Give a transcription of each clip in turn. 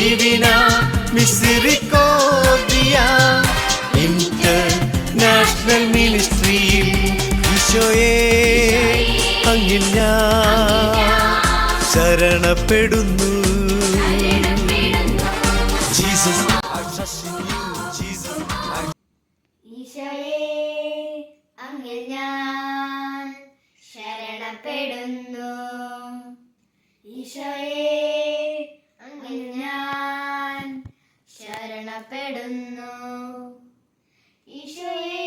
divina misericordia international മിനിസ്ട്രിയിൽ ഈശോയെ അങ്ങിൽ ഞാൻ ശരണപ്പെടുന്നു. ജീസസ് ഈശോയെ ശരണപ്പെടുന്നു ഈശോയെ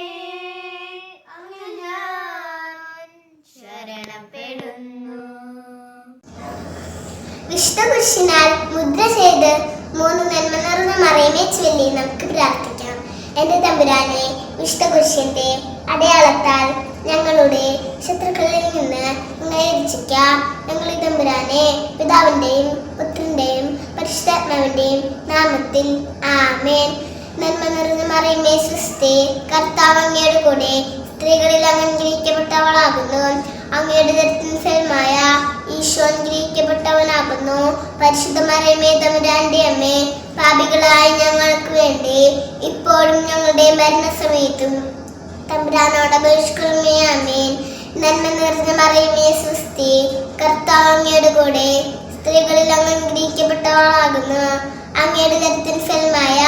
വിഷ്ണുപുരുഷനാൽ മുദ്ര ചെയ്ത് മൂന്ന് നന്മ നിറഞ്ഞ മറയമേ ചൊല്ലി നമുക്ക് പ്രാർത്ഥിക്കാം. എന്റെ തമ്പുരാനെ വിഷ്ണുപുരുഷന്റെ അടയാളത്താൽ ഞങ്ങളുടെ ശത്രുക്കളിൽ നിന്ന് ഞങ്ങളെ രക്ഷിക്കാം. ഞങ്ങളുടെ തമ്പുരാനെ പിതാവിന്റെയും പുത്രന്റെയും പരിശുദ്ധാത്മാവിന്റെയും നാമത്തിൽ ആമേൻ. നന്മ നിറഞ്ഞ മറിയമേ സൃഷ്ടി കർത്താവ് അങ്ങയുടെ കൂടെ സ്ത്രീകളിൽ അംഗീകരിക്കപ്പെട്ടവളാകുന്നു. അങ്ങയുടെ ദരിദ്രമായ ഈശോ അനുഗ്രഹിക്കപ്പെട്ടവനാകുന്നു പരിശുദ്ധ മറിയമേ തമ്പുരാന്റെ അമ്മേ പാപികളായ ഞങ്ങൾക്ക് വേണ്ടി ഇപ്പോഴും ഞങ്ങളുടെ മരണസമയത്തും തമ്പുരാനോട് അപേക്ഷിക്കണമേ ആമേൻ. നന്മ നിറഞ്ഞ മറിയമേ സുസ്തി കർത്താവ് അങ്ങയുടെ കൂടെ സ്ത്രീകളിൽ അങ്ങ് അനുഗ്രഹിക്കപ്പെട്ടവളാകുന്നു അങ്ങയുടെ ദരത്തിന് ഫലമായ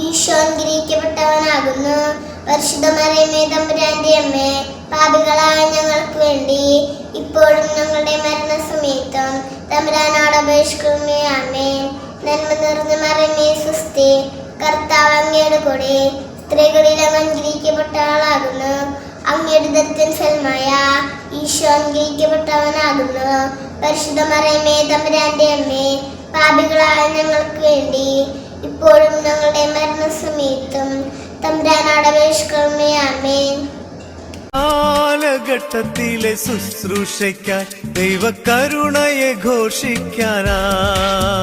ഈശോ അനുഗ്രഹിക്കപ്പെട്ടവനാകുന്നു പരിശുദ്ധ മറിയമേ തമ്പുരാന്റെ അമ്മേ പാപികളായ ഞങ്ങൾക്ക് വേണ്ടി ഇപ്പോഴും ഞങ്ങളുടെ മരണസമയത്തും തമ്പുരാനോട് അപേക്ഷിക്കണമേ ആമേൻ. നന്മ നിറഞ്ഞ മറിയമേ സുസ്തി കർത്താവ് അങ്ങയുടെ കൂടെ സ്ത്രീകളിൽ അങ്ങ് അനുഗ്രഹിക്കപ്പെട്ടവളാകുന്നു അങ്ങയുടെ ദത്തൻ ഫലമായ ഈശോ അനുഗ്രഹിക്കപ്പെട്ടവനാകുന്നു പരിശുദ്ധ മറിയമേ തമ്പുരാന്റെ അമ്മേ പാപികളായ ഞങ്ങൾക്ക് വേണ്ടി ഇപ്പോഴും ഞങ്ങളുടെ മരണസമയത്തും തമ്പുരാനോട് അപേക്ഷിക്കണമേ ആമേൻ. കാലഘട്ടത്തിലെ ദൈവ ദൈവകരുണയെ ഘോഷിക്കാനായി